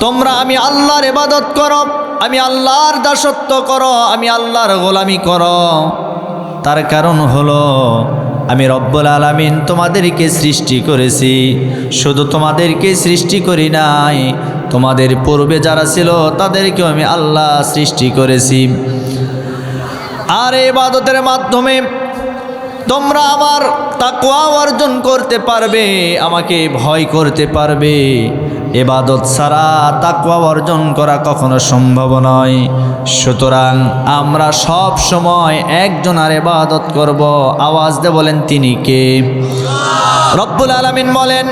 তোমরা আমি আল্লাহর ইবাদত করো, আমি আল্লাহর দাসত্ব করো, আমি আল্লাহর গোলামি করো। তার কারণ হলো, আমি রব্বুল আলামিন তোমাদেরকে সৃষ্টি করেছি। শুধু তোমাদেরকে সৃষ্টি করি নাই, তোমাদের পূর্বে যারা ছিল তাদেরকেও আমি আল্লাহ সৃষ্টি করেছি। আর এই ইবাদতের মাধ্যমে তোমরা আমার তাকওয়া অর্জন করতে পারবে, আমাকে ভয় করতে পারবে। এবাদত ছাড়া তাকওয়া অর্জন করা কখনো সম্ভব নয়। সুতরাং আমরা সব সময় একজন আর এবাদত করব। আওয়াজ দে বলেন, তিনি কে? রব্বুল আলামিন বলেন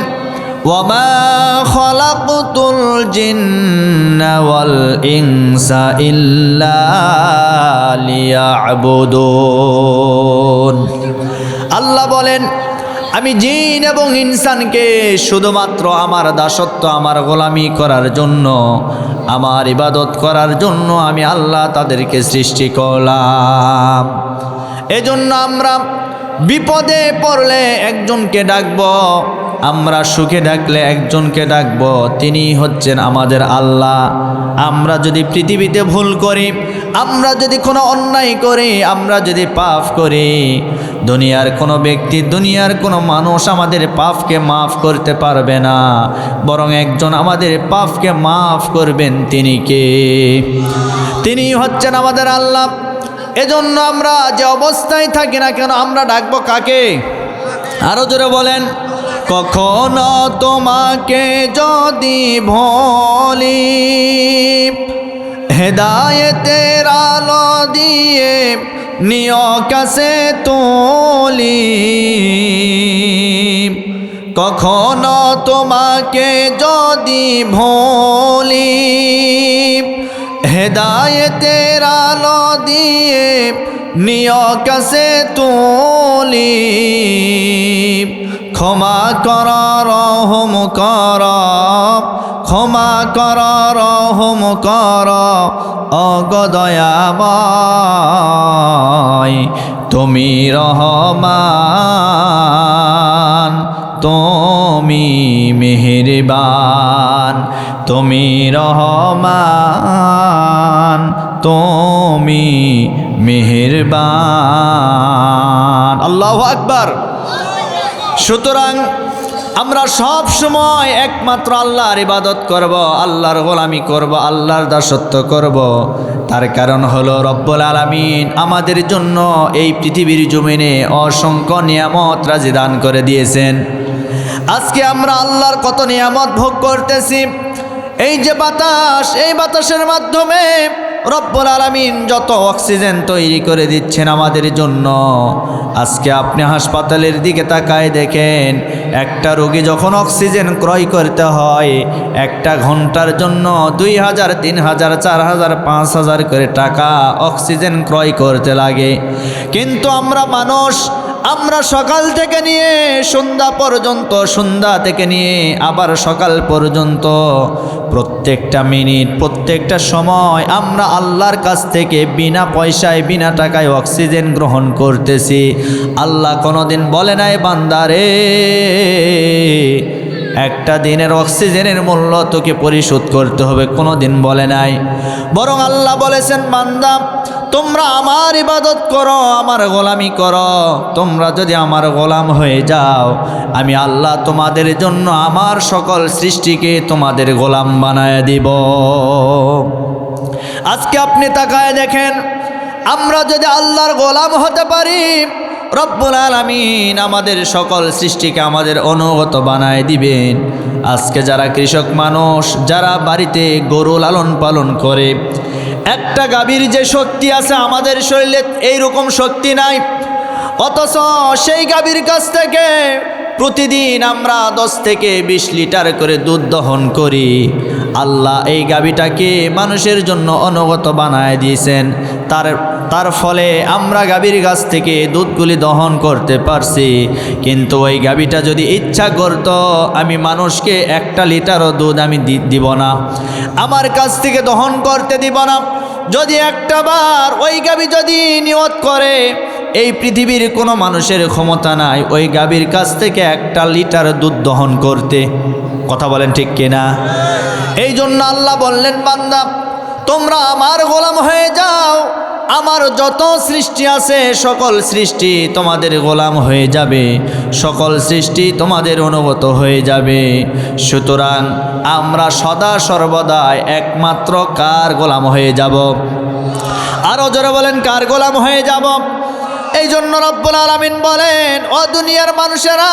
আল্লাহ বলেন আমি জিন এবং ইনসানকে শুধুমাত্র আমার দাসত্ব, আমার গোলামি করার জন্য, আমার ইবাদত করার জন্য আমি আল্লাহ তাদেরকে সৃষ্টি করলাম। এজন্য আমরা বিপদে পড়লে একজনকে ডাকব, আমরা সুখে ডাকলে একজনকে ডাকব, তিনি হচ্ছেন আমাদের আল্লাহ। আমরা যদি পৃথিবীতে ভুল করি, আমরা যদি কোনো অন্যায় করি, আমরা যদি পাপ করি দুনিয়ার কোনো ব্যক্তি, দুনিয়ার কোনো মানুষ আমাদের পাপকে মাফ করতে পারবে না। বরং একজন আমাদের পাপকে মাফ করবেন তিনি কে? তিনি হচ্ছেন আমাদের আল্লাহ। এজন্য আমরা যে অবস্থায় থাকি না কেন, আমরা ডাকবো কাকে? আরও জোরে বলেন, কখনো তোমাকে যদি ভলি হেদায়েতের আলো দিয়ে নিয় কাছে তোলি। কখনো তোমাকে যদি ভোলি হেদায় আলো দিয়ে নিয় কাছে তুলি। ক্ষমা কর, রহম কর, ক্ষমা কর, রহম কর, অগদয়াময়। তুমি রহমান, তুমি মেহেরবান। তুমি রহমান, তুমি মেহেরবান। আল্লাহ আকবার। সুতরাং আমরা সব সময় একমাত্র আল্লাহর ইবাদত করব, আল্লাহর গোলামি করব, আল্লাহর দাসত্ব করব। তার কারণ হলো রব্বুল আলামিন আমাদের জন্য এই পৃথিবীর জমিনে অসংখ্য নিয়ামত রাজি দান করে দিয়েছেন। আজকে আমরা আল্লাহর কত নিয়ামত ভোগ করতেছি। এই যে বাতাস, এই বাতাসের মাধ্যমে রব্বুল আলামিন যত অক্সিজেন তৈরি করে দিচ্ছেন আমাদের জন্য, আজকে আপনি হাসপাতালের দিকে তাকায় দেখেন, একটা রোগী যখন অক্সিজেন ক্রয় করতে হয়, একটা ঘণ্টার জন্য দুই হাজার, তিন হাজার, চার হাজার, পাঁচ হাজার করে টাকা অক্সিজেন ক্রয় করতে লাগে। কিন্তু আমরা মানুষ, আমরা সকাল থেকে নিয়ে সন্ধ্যা পর্যন্ত, সন্ধ্যা থেকে নিয়ে আবার সকাল পর্যন্ত প্রত্যেকটা মিনিট, প্রত্যেকটা সময় আমরা আল্লাহর কাছ থেকে বিনা পয়সায়, বিনা টাকায় অক্সিজেন গ্রহণ করতেছি। আল্লাহ কোনোদিন বলে নাই বান্দারে একটা দিনের অক্সিজেনের মূল্য তোকে পরিশোধ করতে হবে কোনো দিন বলে নাই। বরং আল্লাহ বলেছেন, বান্দা, তোমরা আমার ইবাদত করো, আমার গোলামি করো। তোমরা যদি আমার গোলাম হয়ে যাও, আমি আল্লাহ তোমাদের জন্য আমার সকল সৃষ্টিকে তোমাদের গোলাম বানায় দিব। আজকে আপনি তাকায় দেখেন, আমরা যদি আল্লাহর গোলাম হতে পারি রব্বুল আলামিন আমাদের সকল সৃষ্টিকে আমাদের অনুগত বানায় দিবেন। আজকে যারা কৃষক মানুষ, যারা বাড়িতে গরু লালন পালন করে, একটা গাভীর যে শক্তি আছে আমাদের শরীরে এইরকম শক্তি নাই। অথচ সেই গাভীর কাছ থেকে প্রতিদিন আমরা দশ থেকে বিশ লিটার করে দুধ দহন করি। আল্লাহ এই গাবিটাকে মানুষের জন্য অনুগত বানায় দিয়েছেন। তার তার ফলে আমরা গাভীর গাছ থেকে দুধগুলি দহন করতে পারছি। কিন্তু ওই গাভীটা যদি ইচ্ছা করত, আমি মানুষকে একটা লিটারও দুধ আমি দিব না। আমার কাছ থেকে দহন করতে দিব না। যদি একটা বার ওই গাভী যদি নিয়ত করে, এই পৃথিবীর কোনো মানুষের ক্ষমতা নাই ওই গাভীর কাছ থেকে একটা লিটার দুধ দহন করতে। কথা বলেন ঠিক কিনা? এই জন্য আল্লাহ বললেন, বান্দা, তোমরা আমার গোলাম হয়ে যাও। আমার যত সৃষ্টি আছে, সকল সৃষ্টি তোমাদের গোলাম হয়ে যাবে। সকল সৃষ্টি তোমাদের অনুগত হয়ে যাবে। সুতরাং আমরা সদা সর্বদাই একমাত্র কার গোলাম হয়ে যাব? আরও জোরে বলেন, কার গোলাম হয়ে যাব? এই জন্য রব্বুল আলামিন বলেন, ও দুনিয়ার মানুষেরা,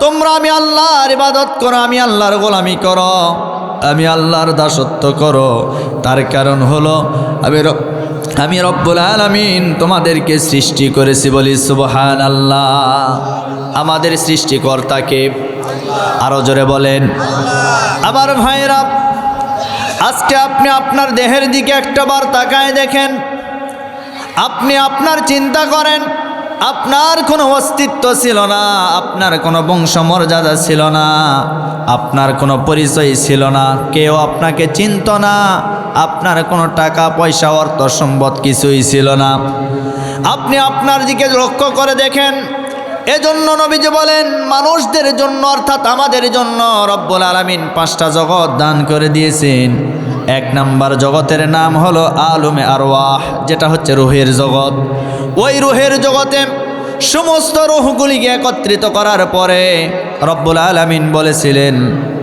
তোমরা আমি আল্লাহর ইবাদত করো, আমি আল্লাহর গোলামি করো। আমি আল্লাহর দাসত্ব করো। তার কারণ হলো, আমি আমি রব্বুল আলামিন তোমাদেরকে সৃষ্টি করেছি বলি সুবহান আল্লাহ আমাদের সৃষ্টিকর্তাকে আরও জোরে বলেন, আমার ভাইরা আজকে আপনি আপনার দেহের দিকে একটা বার তাকায় দেখেন। আপনি আপনার চিন্তা করেন আপনার কোনো অস্তিত্ব ছিল না, আপনার কোনো বংশমর্যাদা ছিল না, আপনার কোনো পরিচয় ছিল না, কেউ আপনাকে চিনত না, আপনার কোনো টাকা, পয়সা, অর্থ, সম্পদ কিছুই ছিল না। আপনি আপনার দিকে লক্ষ্য করে দেখেন, এজন্য নবীজি বলেন, মানুষদের জন্য অর্থাৎ আমাদের জন্য রব্বুল আলামিন পাঁচটা জগৎ দান করে দিয়েছেন। এক নাম্বার জগতের নাম হলো আলুমে আরওয়াহ, যেটা হচ্ছে রুহের জগৎ। ওই রুহের জগতে সমস্ত রুহগুলিকে একত্রিত করার পরে রব্বুল আলামিন বলেছিলেন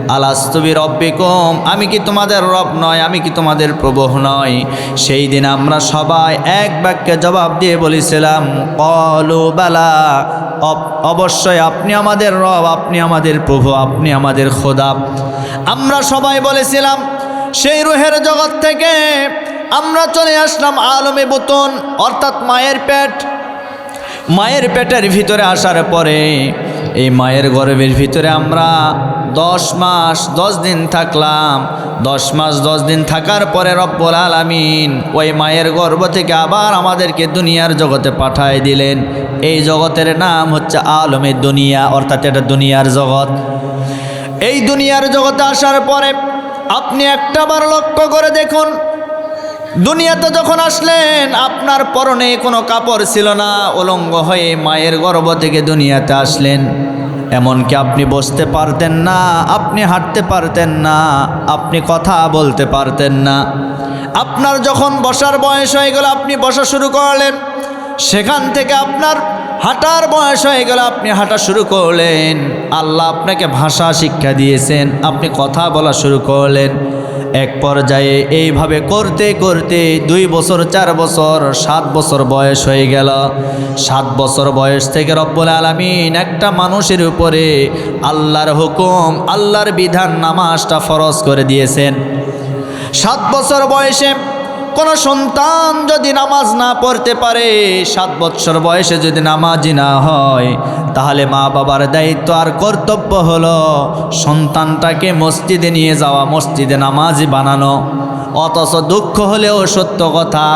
আলাস্তবি রব্বিকুম আমি কি তোমাদের রব নয়, আমি কি তোমাদের প্রভু নয়? সেই দিন আমরা সবাই এক বাক্যে জবাব দিয়ে বলেছিলাম, কলু বালা, অব- অবশ্যই আপনি আমাদের রব, আপনি আমাদের প্রভু, আপনি আমাদের খোদা। আমরা সবাই বলেছিলাম সেই রুহের জগৎ থেকে আমরা চলে আসলাম আলমে বুতন, অর্থাৎ মায়ের পেট। মায়ের পেটের ভিতরে আসার পরে এই মায়ের গর্ভের ভিতরে আমরা দশ মাস, দশ দিন থাকলাম। দশ মাস, দশ দিন থাকার পরে রব্বুল আলামিন ওই মায়ের গর্ভ থেকে আবার আমাদেরকে দুনিয়ার জগতে পাঠায় দিলেন। এই জগতের নাম হচ্ছে আলমে দুনিয়া, অর্থাৎ এটা দুনিয়ার জগৎ। এই দুনিয়ার জগতে আসার পরে আপনি একটাবার লক্ষ্য করে দেখুন। দুনিয়াতে যখন আসলেন, আপনার পরনে কোনো কাপড় ছিল না, উলঙ্গ হয়ে মায়ের গর্ভ থেকে দুনিয়াতে আসলেন। এমনকি আপনি বসতে পারতেন না, আপনি হাঁটতে পারতেন না, আপনি কথা বলতে পারতেন না। আপনার যখন বসার বয়স হয়ে গেল, আপনি বসা শুরু করলেন। সেখান থেকে আপনার হাঁটার বয়স হয়ে গেল, আপনি হাঁটা শুরু করলেন। আল্লাহ আপনাকে ভাষা শিক্ষা দিয়েছেন, আপনি কথা বলা শুরু করলেন। এক পর্যায়ে এইভাবে করতে করতে দুই বছর, চার বছর, সাত বছর বয়স হয়ে গেল। সাত বছর বয়স থেকে রব্বুল আলমিন একটা মানুষের উপরে আল্লাহর হুকুম, আল্লাহর বিধান নামাজটা ফরজ করে দিয়েছেন। সাত বছর বয়সে কোনো সন্তান যদি নামাজ না পড়তে পারে, সাত বৎসর বয়সে যদি নামাজি না হয়, তাহলে মা বাবার দায়িত্ব আর কর্তব্য হলো সন্তানটাকে মসজিদে নিয়ে যাওয়া, মসজিদে নামাজি বানানো। অথচ দুঃখ হলেও সত্য কথা,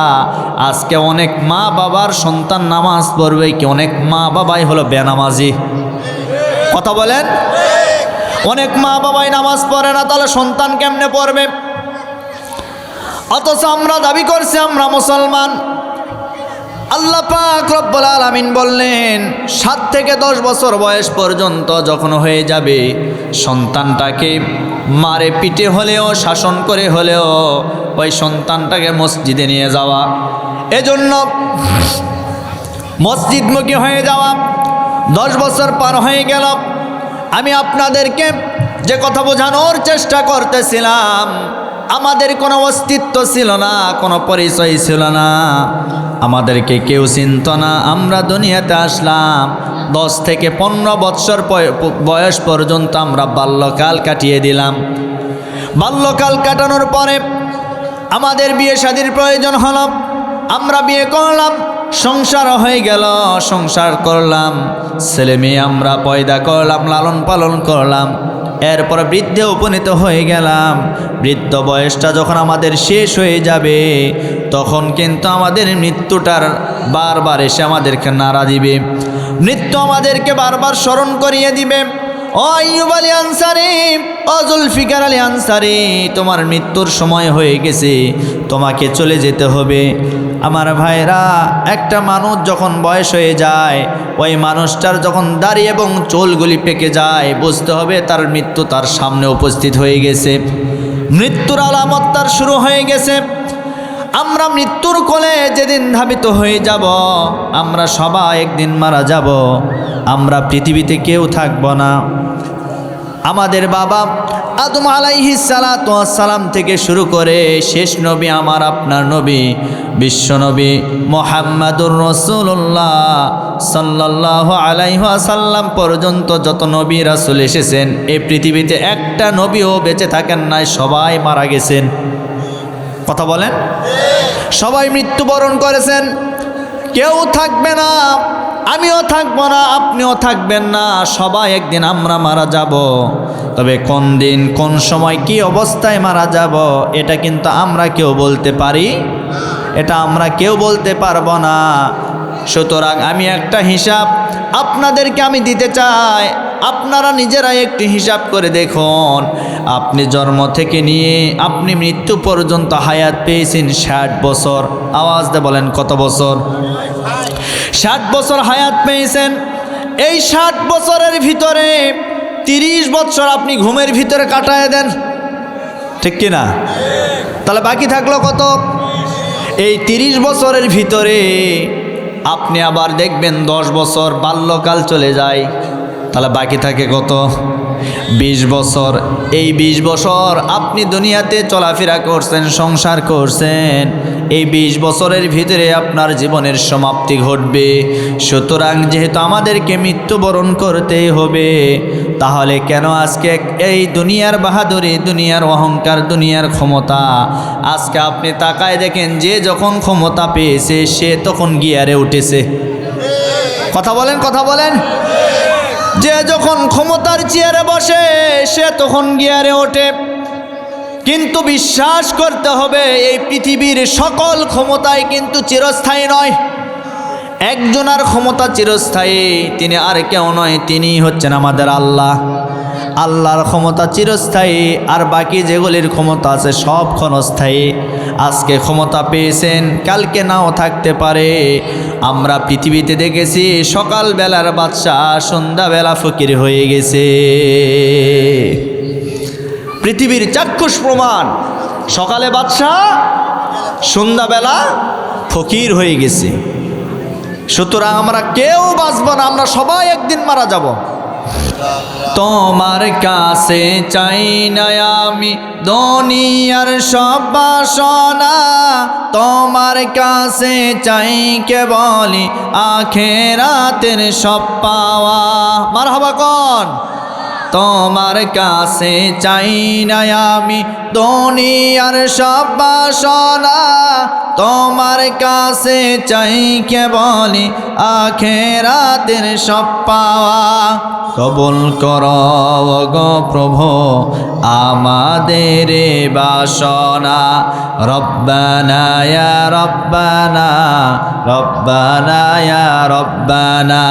আজকে অনেক মা বাবার সন্তান নামাজ পড়বে কি অনেক মা বাবাই হলো বেনামাজি। কথা বলেন? অনেক মা বাবাই নামাজ পড়ে না, তাহলে সন্তান কেমনে পড়বে? অথচ আমরা দাবি করছি আমরা মুসলমান। আল্লাহ পাক রব্বুল আলামিন বললেন, সাত থেকে দশ বছর বয়স পর্যন্ত যখন হয়ে যাবে, সন্তানটাকে মারে পিটে হলেও, শাসন করে হলেও, ওই সন্তানটাকে মসজিদে নিয়ে যাওয়া। এজন্য মসজিদমুখী হয়ে যাওয়া, দশ বছর পার হয়ে গেল। আমি আপনাদেরকে যে কথা বোঝানোর চেষ্টা করতেছিলাম আমাদের কোনো অস্তিত্ব ছিল না, কোনো পরিচয় ছিল না। আমাদেরকে কেউ চিনত না, আমরা দুনিয়াতে আসলাম। দশ থেকে পনেরো বৎসর বয়স পর্যন্ত আমরা বাল্যকাল কাটিয়ে দিলাম। বাল্যকাল কাটানোর পরে আমাদের বিয়ে শাদির প্রয়োজন হল। আমরা বিয়ে করলাম, সংসার হয়ে গেল, সংসার করলাম। ছেলে মেয়ে আমরা পয়দা করলাম, লালন পালন করলাম। এরপর বৃদ্ধে উপনীত হয়ে গেলাম। বৃদ্ধ বয়সটা যখন আমাদের শেষ হয়ে যাবে, তখন কিন্তু আমাদের মৃত্যুটার বারবার এসে আমাদেরকে নাড়া দিবে। মৃত্যু আমাদেরকে বারবার স্মরণ করিয়ে দিবে। আইয়ুব আলী আনসারি, ও জুলফিকার আলী আনসারি, তোমার মৃত্যুর সময় হয়ে গেছে, তোমাকে চলে যেতে হবে। আমার ভাইরা, একটা মানুষ যখন বয়স হয়ে যায়, ওই মানুষটার যখন দাড়ি এবং চোলগুলি পেকে যায়, বুঝতে হবে তার মৃত্যু তার সামনে উপস্থিত হয়ে গেছে। মৃত্যুর আলামত তার শুরু হয়ে গেছে। আমরা মৃত্যুর কোলে যেদিন ধাবিত হয়ে যাব, আমরা সবাই একদিন মারা যাব। আমরা পৃথিবীতে কেউ থাকব না। আমাদের বাবা আদম আলাইহি সালাম থেকে শুরু করে শেষ নবী, আমার আপনার নবী, বিশ্ব নবী মোহাম্মদুর রসুল্লাহ সাল্লাহ আলাইহাসাল্লাম পর্যন্ত যত নবী রাসুল এসেছেন এই পৃথিবীতে একটা নবীও বেঁচে থাকেন নাই, সবাই মারা গেছেন। কথা বলেন? সবাই মৃত্যুবরণ করেছেন, কেউ থাকবে না। আমিও থাকব না, আপনিও থাকবেন না, সবাই একদিন আমরা মারা যাব। তবে কোন দিন, কোন সময়, কি অবস্থায় মারা যাব, এটা কিন্তু আমরা কেউ বলতে পারি, এটা আমরা কেউ বলতে পারব না। সুতরাং আমি একটা হিসাব আপনাদেরকে আমি দিতে চাই, আপনারা নিজেরাই একটি হিসাব করে দেখুন। আপনি জন্ম থেকে নিয়ে, আপনি মৃত্যু পর্যন্ত হায়াত পেয়েছেন ষাট বছর, আওয়াজ দে বলেন কত বছর? ষাট বছর হায়াত পেয়েছেন। এই ষাট বছরের ভিতরে তিরিশ বছর আপনি ঘুমের ভিতরে কাটায় দেন। ঠিক কি না? তাহলে বাকি থাকল কত? এই তিরিশ বছরের ভিতরে আপনি আবার দেখবেন দশ বছর বাল্যকাল চলে যায়। তাহলে বাকি থাকে কত? বিশ বছর। এই বিশ বছর আপনি দুনিয়াতে চলাফেরা করছেন, সংসার করছেন। এই বিশ বছরের ভিতরে আপনার জীবনের সমাপ্তি ঘটবে। সুতরাং যেহেতু আমাদেরকে মৃত্যুবরণ করতেই হবে, তাহলে কেন আজকে এই দুনিয়ার বাহাদুরি, দুনিয়ার অহংকার, দুনিয়ার ক্ষমতা? আজকে আপনি তাকায় দেখেন যে যখন ক্ষমতা পেয়েছে, সে তখন গিয়ারে উঠেছে। কথা বলেন কথা বলেন। যে যখন ক্ষমতার চেয়ারে বসে, সে তখন গিয়ারে ওঠে। কিন্তু বিশ্বাস করতে হবে, এই পৃথিবীর সকল ক্ষমতায় কিন্তু চিরস্থায়ী নয়। একজনার ক্ষমতা চিরস্থায়ী, তিনি আর কেউ নয় তিনি হচ্ছেন আমাদের আল্লাহ। আল্লাহর ক্ষমতা চিরস্থায়ী, আর বাকি যেগুলির ক্ষমতা আছে সব ক্ষণস্থায়ী। আজকে ক্ষমতা পেয়েছেন, কালকে নাও থাকতে পারে। আমরা পৃথিবীতে দেখেছি, সকালবেলার বাচ্চা সন্ধ্যাবেলা ফকির হয়ে গেছে। পৃথিবীর চাক্ষুষ প্রমাণ। সকালে বাদশা সন্ধ্যাবেলা ফকির হয়ে গেছে। সুতরাং আমরা কেউ বাঁচব না, আমরা সবাই একদিন মারা যাব। তোমার কাছে চাই না আমি দুনিয়ার সব বাসনা। তোমার কাছে চাই কে বলি আখেরাতের সব পাওয়া। মার হবা কন। তোমার কাছে চাই না আমি দুনিয়ার সব বাসনা। তোমার কাছে চাই কে বলি আখেরাতের সব পাওয়া। কবুল কর গো প্রভু, আমাদের বাসনা। রব্বানা রব্বানা রব্বানা, ইয়া রব্বানা,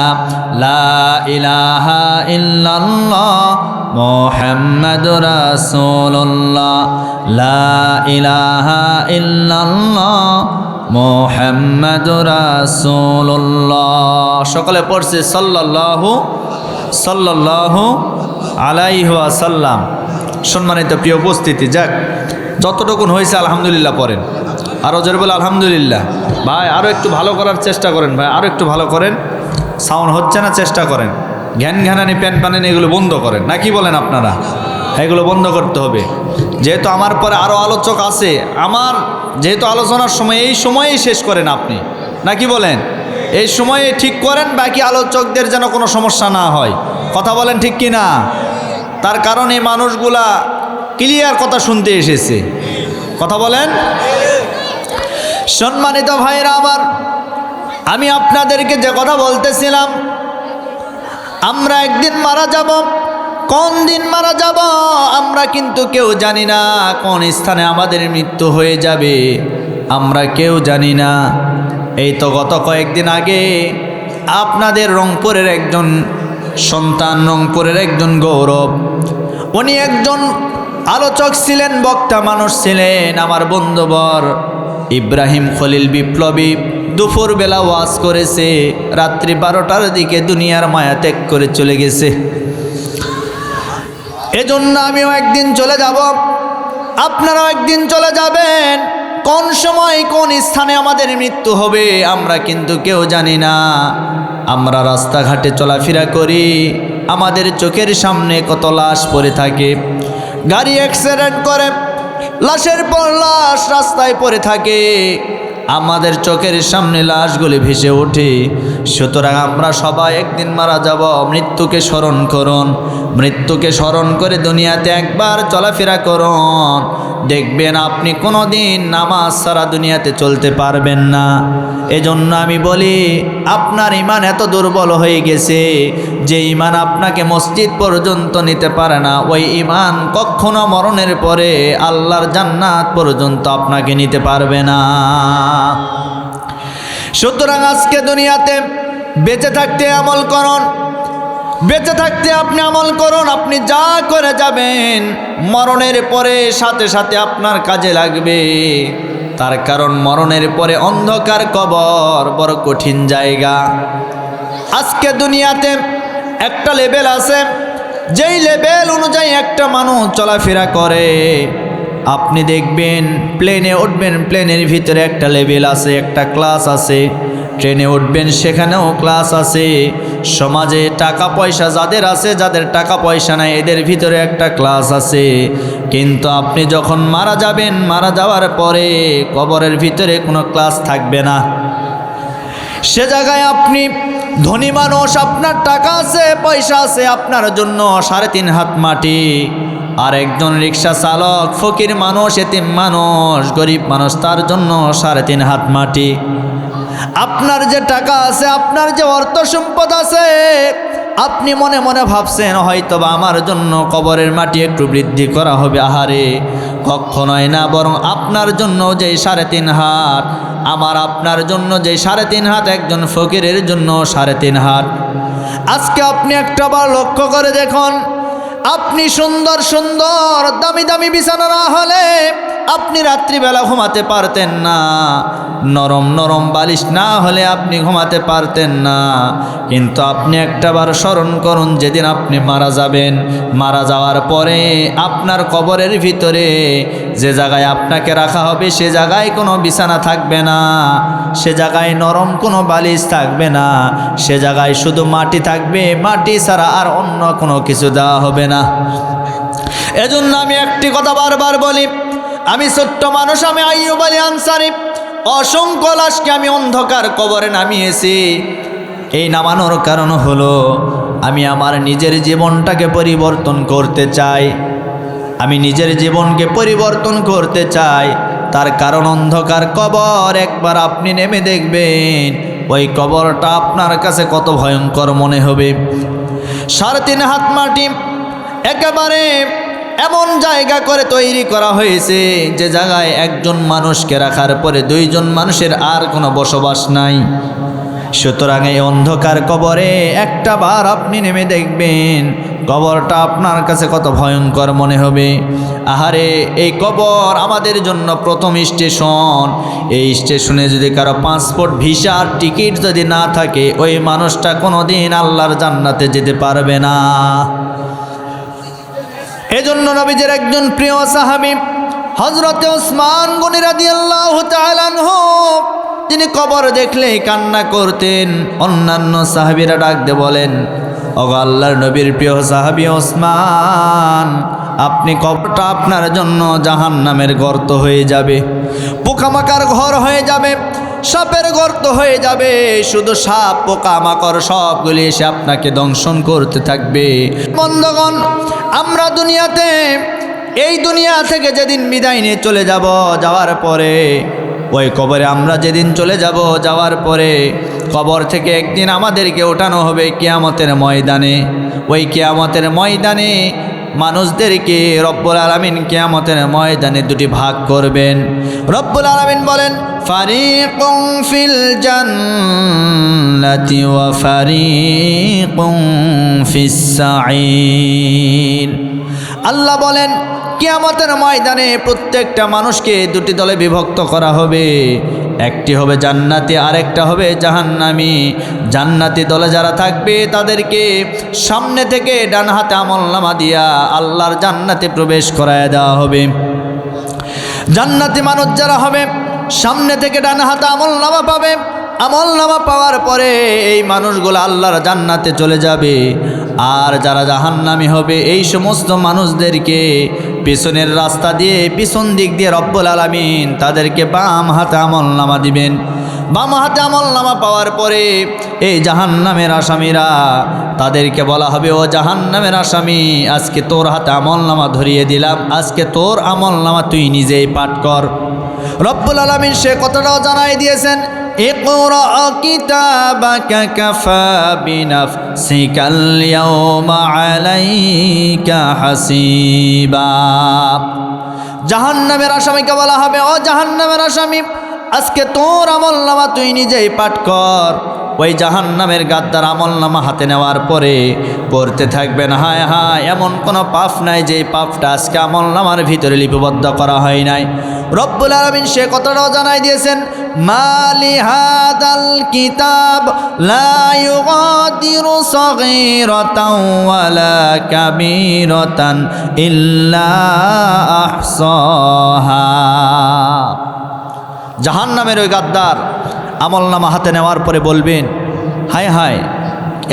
লা ইলাহা ইল্লাল্লাহ, মুহাম্মাদুর রাসূলুল্লাহ, লা ইলাহা ইল্লাল্লাহ, মুহাম্মাদুর রাসূলুল্লাহ। সকলে পড়ছে সাল্লাল্লাহু সাল্লাল্লাহু আলাইহি ওয়াসাল্লাম। সম্মানিত প্রিয় উপস্থিতি, যাক, যতটুকুন হয়েছে আলহামদুলিল্লাহ পড়েন। আরও জোরে বলে আলহামদুলিল্লাহ। ভাই আরও একটু ভালো করার চেষ্টা করেন ভাই আরও একটু ভালো করেন। সাউন্ড হচ্ছে না, চেষ্টা করেন। ঘ্যান ঘ্যানানি, প্যান প্যানেন এগুলো বন্ধ করেন। না, কি বলেন আপনারা? এগুলো বন্ধ করতে হবে। যেহেতু আমার পরে আরও আলোচক আছে, আমার যেহেতু আলোচনার সময়, এই সময়েই শেষ করেন আপনি। নাকি বলেন? এই সময়ে ঠিক করেন, বাকি আলোচকদের যেন কোনো সমস্যা না হয়। কথা বলেন ঠিক কি না? তার কারণ এই মানুষগুলা ক্লিয়ার কথা শুনতে এসেছে। কথা বলেন? সম্মানিত ভাইরা আমার, আমি আপনাদেরকে যে কথা বলতেছিলাম, আমরা একদিন মারা যাব, কোন দিন মারা যাব, আমরা কিন্তু কেউ জানি না কোন স্থানে আমাদের মৃত্যু হয়ে যাবে, আমরা কেউ জানি না। এই তো গত কয়েকদিন আগে আপনাদের রংপুরের একজন সন্তান, রংপুরের একজন গৌরব, উনি একজন আলোচক ছিলেন, বক্তা মানুষ ছিলেন, আমার বন্ধুবর। ইব্রাহিম খলিল বিপ্লবী দুপুরবেলা ওয়াজ করেছে, রাত্রি বারোটার দিকে দুনিয়ার মায়া ত্যাগ করে চলে গেছে। এজন্য আমিও একদিন চলে যাব। আপনারাও একদিন চলে যাবেন। কোন সময় কোন স্থানে আমাদের মৃত্যু হবে আমরা কিন্তু কেউ জানি না। আমরা রাস্তাঘাটে চলাফেরা করি, আমাদের চোখের সামনে কত লাশ পড়ে থাকে। গাড়ি অ্যাক্সিডেন্ট করে লাশের পর লাশ রাস্তায় পড়ে থাকে। আমাদের চোখের সামনে লাশগুলি ভেসে ওঠে। সুতরাং আমরা সবাই একদিন মারা যাব। মৃত্যুকে স্মরণ করুন। মৃত্যুকে স্মরণ করে দুনিয়াতে একবার চলাফেরা করুন। দেখবেন আপনি কোনো দিন নামাজ সারা দুনিয়াতে চলতে পারবেন না। এজন্য আমি বলি, আপনার ইমান এত দুর্বল হয়ে গেছে যে ইমান আপনাকে মসজিদ পর্যন্ত নিতে পারে না, ওই ইমান কখনো মরণের পরে আল্লাহর জান্নাত পর্যন্ত আপনাকে নিতে পারবে না। সুতরাং আজকে দুনিয়াতে বেঁচে থাকতে আমল করুন, বেঁচে থাকতে আপনি আমল করুন, আপনি যা করে যাবেন মরণের পরে সাথে সাথে আপনার কাজে লাগবে। তার কারণ মরণের পরে অন্ধকার কবর বড় কঠিন জায়গা। আজকে দুনিয়াতে একটা লেভেল আছে, যেই লেভেল অনুযায়ী একটা মানুষ চলাফেরা করে, আপনি দেখবেন প্লেনে উঠবেন, প্লেনের ভিতরে একটা লেভেল আছে, একটা ক্লাস আছে, ট্রেনে উঠবেন, সেখানেও ক্লাস আছে, সমাজে টাকা পয়সা যাদের আছে, যাদের টাকা পয়সা নাই, এদের ভিতরে একটা ক্লাস আছে, কিন্তু আপনি যখন মারা যাবেন, মারা যাওয়ার পরে কবরের ভিতরে কোনো ক্লাস থাকবে না। সে জায়গায় আপনি ধনী মানুষ, আপনার টাকা আছে, পয়সা আছে, আপনার জন্য সাড়ে তিন হাত মাটি। আর একজন রিক্সা চালক, ফকির মানুষ, এতিম মানুষ, গরিব মানুষ, তার জন্য সাড়ে তিন হাত মাটি। আপনার যে টাকা আছে, আপনার যে অর্থ সম্পদ আছে, আপনি মনে মনে ভাবছেন হয়তো বা আমার জন্য কবরের মাটি একটু বৃদ্ধি করা হবে। আহারে, কখনোই না, বরং আপনার জন্য যে সাড়ে তিন হাত আমার আপনার জন্য যে সাড়ে তিন হাত, একজন ফকিরের জন্য সাড়ে তিন হাত। আজকে আপনি একটা বার লক্ষ্য করে দেখুন, আপনি সুন্দর সুন্দর দামি দামি বিছানা হলে আপনি রাত্রিবেলা ঘুমাতে পারতেন না। নরম নরম বালিশ না হলে আপনি ঘুমাতে পারতেন না। কিন্তু আপনি একটাবার স্মরণ করুন, যেদিন আপনি মারা যাবেন। মারা যাওয়ার পরে আপনার কবরের ভিতরে যে জায়গায় আপনাকে রাখা হবে, সে জায়গায় কোনো বিছানা থাকবে না। সে জায়গায় নরম কোনো বালিশ থাকবে না। সে জায়গায় শুধু মাটি থাকবে। মাটি ছাড়া আর অন্য কোনো কিছু দেওয়া হবে না। এজন্য আমি একটি কথা বারবার বলি আমি ছোট্ট মানুষ, আমি আইয়ুব আলী আনসারি। অসংখ্য লাশকে আমি অন্ধকার কবরে নামিয়েছি। এই নামানোর কারণ হলো, আমি আমার নিজের জীবনটাকে পরিবর্তন করতে চাই। আমি নিজের জীবনকে পরিবর্তন করতে চাই। তার কারণ অন্ধকার কবর, একবার আপনি নেমে দেখবেন, ওই কবরটা আপনার কাছে কত ভয়ঙ্কর মনে হবে। সাড়ে তিন হাত মাটি, একেবারে এমন জায়গা করে তৈরি করা হয়েছে যে জায়গায় একজন মানুষকে রাখার পরে দুইজন মানুষের আর কোনো বসবাস নাই। সুতরাং এই অন্ধকার কবরে একটা বার আপনি নেমে দেখবেন, কবরটা আপনার কাছে কত ভয়ঙ্কর মনে হবে। আহারে, এই কবর আমাদের জন্য প্রথম স্টেশন। এই স্টেশনে যদি কারও পাসপোর্ট, ভিসা আর টিকিট যদি না থাকে, ওই মানুষটা কোনো দিন আল্লাহর জান্নাতে যেতে পারবে না। এজন্য নবীজের একজন প্রিয় সাহাবী হজরতে ওসমান গনিরা দিয়াল্লাহ হোক তিনি কবর দেখলেই কান্না করতেন। অন্যান্য সাহাবীরা ডাকতে বলেন অগ নবীর প্রিয় সাহাবী ওসমান, আপনি কবরটা আপনার জন্য জাহান নামের গর্ত হয়ে যাবে পোকামাকার ঘর হয়ে যাবে সাপের গর্ত হয়ে যাবে। শুধু সাপ, পোকামাকড়, সবগুলি এসে আপনাকে দংশন করতে থাকবে। বন্ধগণ, আমরা দুনিয়াতে, এই দুনিয়া থেকে যেদিন বিদায় নিয়ে চলে যাব, যাওয়ার পরে, ওই কবরে আমরা যেদিন চলে যাব, যাওয়ার পরে, কবর থেকে একদিন আমাদেরকে ওঠানো হবে কেয়ামতের ময়দানে। ওই কেয়ামতের ময়দানে মানুষদেরকে রব্বুল আলমিন কেয়ামতের ময়দানে দুটি ভাগ করবেন। রব্বুল আলমিন বলেন ফারিকুম ফিল জান্নাতি ওয়া ফারিকুম ফিস আল্লাহ বলেন, কিয়ামতের ময়দানে প্রত্যেকটা মানুষকে দুটি দলে বিভক্ত করা হবে। একটি হবে জান্নাতি, আরেকটা হবে জাহান্নামি। জান্নাতি দলে যারা থাকবে, তাদেরকে সামনে থেকে ডান হাতে আমল নামা দিয়া আল্লাহর জান্নাতে প্রবেশ করায় দেওয়া হবে। জান্নাতি মানুষ যারা হবে, সামনে থেকে ডান হাতে আমল নামা পাবে। আমল নামা পাওয়ার পরে এই মানুষগুলো আল্লাহর জান্নাতে চলে যাবে। আর যারা জাহান্নামি হবে, এই সমস্ত মানুষদেরকে পিছনের রাস্তা দিয়ে, পিছন দিক দিয়ে রব্বুল আলমিন তাদেরকে বাম হাতে আমল নামা দিবেন। বাম হাতে আমল নামা পাওয়ার পরে এই জাহান্নামের আসামিরা তাদেরকে বলা হবে, ও জাহান্নামের আসামি, আজকে তোর হাতে আমল নামা ধরিয়ে দিলাম। আজকে তোর আমল নামা তুই নিজেই পাঠ কর। রব্বুল আলমিন সে কথাটাও জানাই দিয়েছেন। اقرأ كتابك كفى بنفسك اليوم عليك حسيبا জাহান্নামের আসামিকে বলা হবে ও জাহান্নামের আসামি আজকে তোর আমল নামা তুই নিজেই পাঠ কর ওই জাহান্নামের গাদ্দার আমল নামা হাতে নেওয়ার পরে পড়তে থাকবেন। হায় হায়, এমন কোনো পাপ নাই যে পাপটা আজকে আমল নামার ভিতরে লিপিবদ্ধ করা হয় নাই। রব্বুল আলমিন সে কথাটাও জানাই দিয়েছেন, মালি হাদাল কিতাব ইল্লা আহসাহা। জাহান নামের ওই গাদ্দার আমল নামা হাতে নেওয়ার পরে বলবেন হায় হায়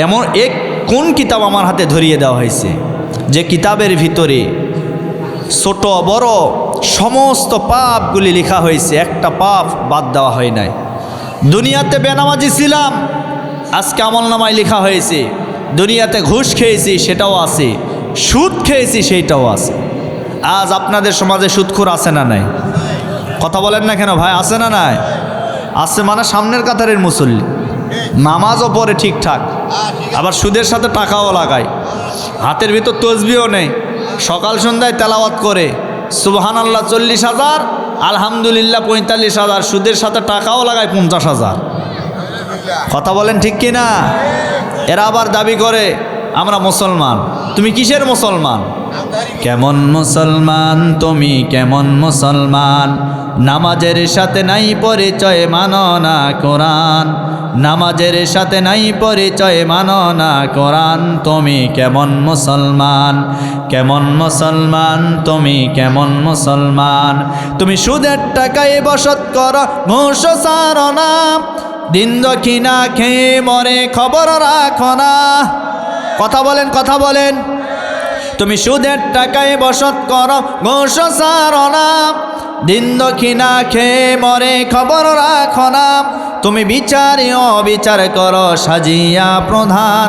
এমন এক কোন কিতাব আমার হাতে ধরিয়ে দেওয়া হয়েছে, যে কিতাবের ভিতরে ছোট বড় সমস্ত পাপগুলি লেখা হয়েছে, একটা পাপ বাদ দেওয়া হয় নাই। দুনিয়াতে বেনামাজি ছিলাম, আজকে আমল নামায় লেখা হয়েছে, দুনিয়াতে ঘুষ খেয়েছি সেটাও আছে, সুদ খেয়েছি সেইটাও আছে। আজ আপনাদের সমাজে সুদখোর আছে না নাই? কথা বলেন না কেন ভাই, আছে না নাই? আছে মানে সামনের কাতারের মুসল্লি। নামাজও পড়ে ঠিকঠাক। আবার সুদের সাথে টাকাও লাগায়। হাতের ভিতর তসবিও নেই। সকাল সন্ধ্যায় তেলাওয়াত করে। সুবহান আল্লাহ চল্লিশ হাজার, আলহামদুলিল্লাহ পঁয়তাল্লিশ হাজার, সুদের সাথে টাকাও লাগায় পঞ্চাশ হাজার। কথা বলেন ঠিক কি না এরা আবার দাবি করে, আমরা মুসলমান। তুমি কিসের মুসলমান? কেমন মুসলমান? তুমি কেমন মুসলমান? নামাজের সাথে নাই পরিচয় মানো না কোরআন। নামাজের সাথে নাই পরিচয় মানো না কোরআন। তুমি কেমন মুসলমান? কেমন মুসলমান? তুমি কেমন মুসলমান? তুমি সুদের টাকায় বসত কর, ঘুষ সার না। দিন দক্ষিণা খেয়ে মরে খবর রাখো না। কথা বলেন কথা বলেন। তুমি সুদের টাকায় বসত করো, ঘোষ সারনা দিন দক্ষিণা খেয়ে মরে খবর রাখো না। তুমি বিচারে অবিচার করো, সাজিয়া প্রধান।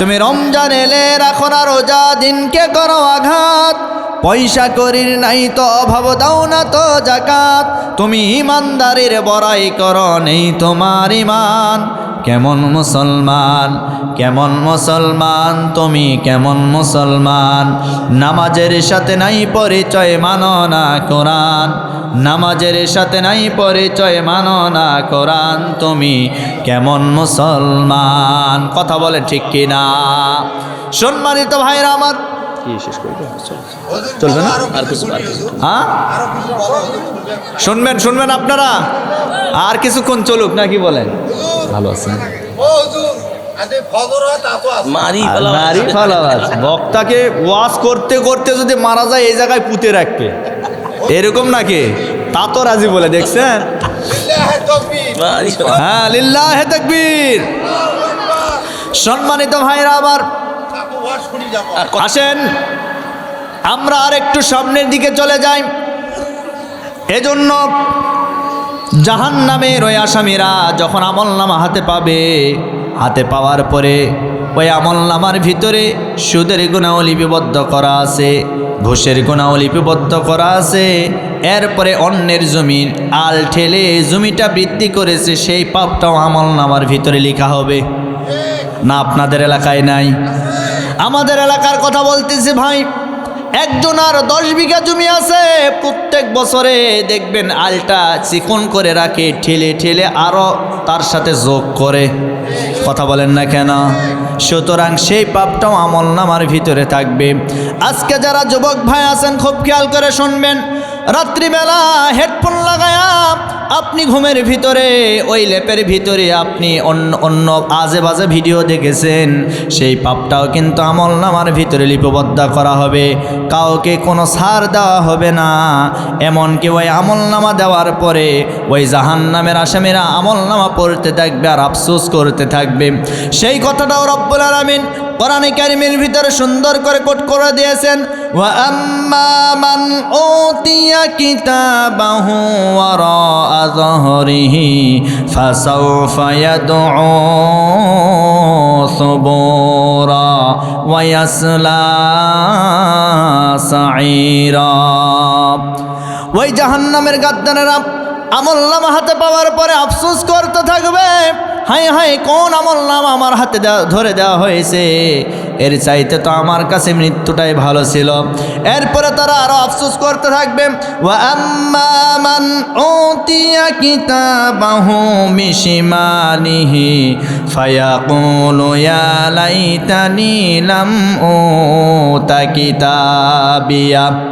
তুমি রমজান এলে রাখো না রোজা, দিনকে করো আঘাত। পয়সা করির নাই তো অভাব, দাও না তো জাকাত। তুমি ইমানদারির বড়াই করো, নেই তোমার ইমান। কেমন মুসলমান কেমন মুসলমান, তুমি কেমন মুসলমান। নামাজের সাথে নাই পরিচয়, মানো না কোরআন। নামাজের সাথে নাই পরিচয় মানো না কোরআন তুমি। কেমন মুসলমান? কথা বলে ঠিক কিনা? সম্মানিত ভাইরা আমার কি শেষ করবে চলবে না? আর কিছু হ্যাঁ? শুনবেন শুনবেন আপনারা? আর কিছুক্ষণ চলুক নাকি বলেন? ভালো আছেন? বক্তাকে ওয়াশ করতে করতে যদি মারা যায় এই জায়গায় পুঁতে রাখবে। এরকম নাকি? তা তো রাজি বলে, দেখছেন? হ্যাঁ লিল্লাহ তাকবীর। সম্মানিত ভাইরা আবার আসেন। আমরা আর একটু সামনের দিকে চলে যাই। এজন্য জাহান নামের ওই আসামিরা যখন আমল নামা হাতে পাবে, হাতে পাওয়ার পরে ওই আমল নামার ভিতরে সুদের গুণাও লিপিবদ্ধ করা আছে, ঘুষের গুণাও লিপিবদ্ধ করা আছে, এরপরে অন্যের জমির আল ঠেলে জমিটা বৃদ্ধি করেছে, সেই পাপটাও আমল নামার ভিতরে লেখা হবে। না আপনাদের এলাকায় নাই? আমাদের এলাকার কথা বলতেছি ভাই, একজন আর দশ বিঘা জমি আছে, প্রত্যেক বছরে দেখবেন আলটা চিকন করে রাখে, ঠেলে ঠেলে আরও তার সাথে যোগ করে। কথা বলেন না কেন? সুতরাং সেই পাপটাও আমল নামার ভিতরে থাকবে। আজকে যারা যুবক ভাই আছেন, খুব খেয়াল করে শুনবেন। রাত্রিবেলা হেডফোন লাগায়া আপনি ঘুমের ভিতরে, ওই লেপের ভিতরে আপনি অন্য অন্য আজে বাজে ভিডিও দেখেছেন, সেই পাপটাও কিন্তু আমল নামার ভিতরে লিপিবদ্ধ করা হবে। কাউকে কোনো ছাড় দেওয়া হবে না। এমনকি ওই আমল নামা দেওয়ার পরে ওই জাহান নামের আসামিরা আমল নামা পড়তে থাকবে আর আফসোস করতে থাকবে। সেই কথাটাও রব্বুল আলামিন কোরআনে কারিমের ভিতরে সুন্দর করে কোট করে দিয়েছেন মান উতিয়া কিতাবাহু ওই জাহান্নামের গাদ্দানেরা আমল হাতে পাওয়ার পরে আফসোস করতে থাকবে। হাই হাই কোন আমল নাম আমার হাতে ধরে দেওয়া হয়েছে? এর চাইতে তো আমার কাছে মৃত্যুটাই ভালো ছিল। এরপরে তারা আরও আফসোস করতে থাকবে কিতাবিয়া।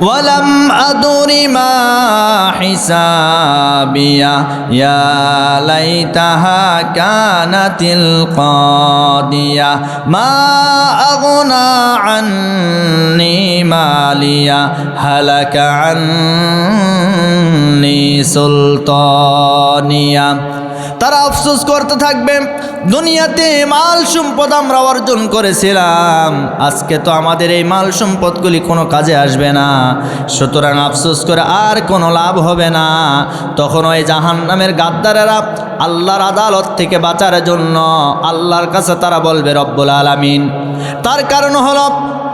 ولم أدر ما حسابيا. يا ليتها كانت القاضية. ما أغنى عني ماليا. هلك عني سلطانيا. তারা আফসোস করতে থাকবে, দুনিয়াতে মাল সম্পদ আমরা অর্জন করেছিলাম। আজকে তো আমাদের এই মাল সম্পদগুলি কোনো কাজে আসবে না। সুতরাং আফসোস করে আর কোনো লাভ হবে না। তখন ওই জাহান নামের গাদ্দারেরা আল্লাহর আদালত থেকে বাঁচার জন্য আল্লাহর কাছে তারা বলবে, রব্বুল আলামিন। তার কারণ হলো,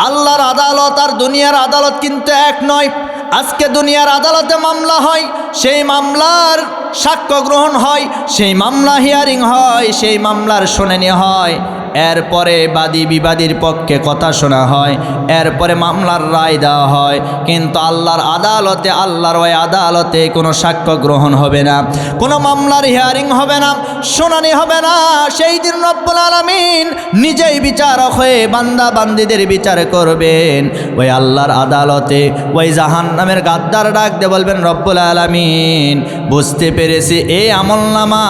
আল্লাহর আদালত আর দুনিয়ার আদালত কিন্তু এক নয়। আজকে দুনিয়ার আদালতে মামলা হয়, সেই মামলার সাক্ষ্য গ্রহণ হয়, সেই মামলা হিয়ারিং হয়, সেই মামলার শুনানি হয়। এরপরে বাদী বিবাদীর পক্ষে কথা শোনা হয়, এরপরে মামলার রায় দেওয়া হয়। কিন্তু আল্লাহর আদালতে, আল্লাহর ওই আদালতে কোনো সাক্ষ্য গ্রহণ হবে না, কোনো মামলার হিয়ারিং হবে না, শুনানি হবে না। সেই দিন রব্বুল আলমিন নিজেই বিচারক হয়ে বান্দা বান্দিদের বিচার করবেন। ওই আল্লাহর আদালতে, ওই জাহান নামের গাদ্দার ডাক দিয়ে বলবেন, রব্বুল আলমিন, বুঝতে পেরেছি এই আমলনামা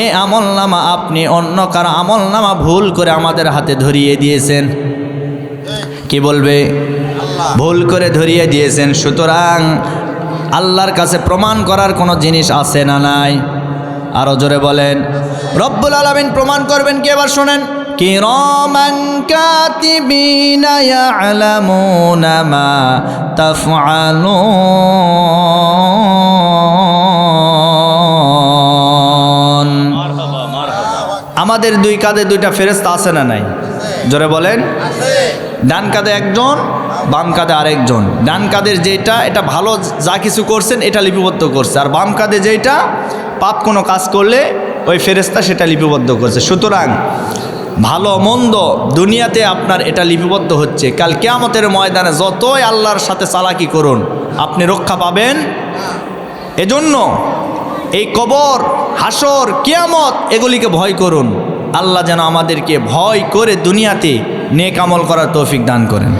এই আমলনামা আপনি অন্য কারও আমলনামা ভুল করে আমাদের হাতে ধরিয়ে দিয়েছেন। কি বলবে? ভুল করে ধরিয়ে দিয়েছেন। সুতরাং আল্লাহর কাছে প্রমাণ করার কোনো জিনিস আছে না নাই? আরও জোরে বলেন। রব্বুল আলমিন প্রমাণ করবেন কি? এবার শোনেন। কিরমান তাফআলুন। আমাদের দুই কাঁধে দুইটা ফেরেস্তা আছে না নাই? জোরে বলেন। ডান কাঁধে একজন, বাম কাঁধে আরেকজন। ডান কাঁধের যেটা এটা ভালো যা কিছু করছেন, এটা লিপিবদ্ধ করছে। আর বাম কাঁধে যেটা পাপ কোনো কাজ করলে ওই ফেরেস্তা সেটা লিপিবদ্ধ করছে। সুতরাং, ভালো মন্দ দুনিয়াতে আপনার এটা লিপিবদ্ধ হচ্ছে। কাল কেয়ামতের ময়দানে যতই আল্লাহর সাথে চালাকি করুন, আপনি রক্ষা পাবেন। এজন্য এই কবর, হাসর, কিয়ামত, এগুলিকে ভয় করুন। আল্লাহ যেন আমাদেরকে ভয় করে দুনিয়াতে নেকামল করার তৌফিক দান করেন।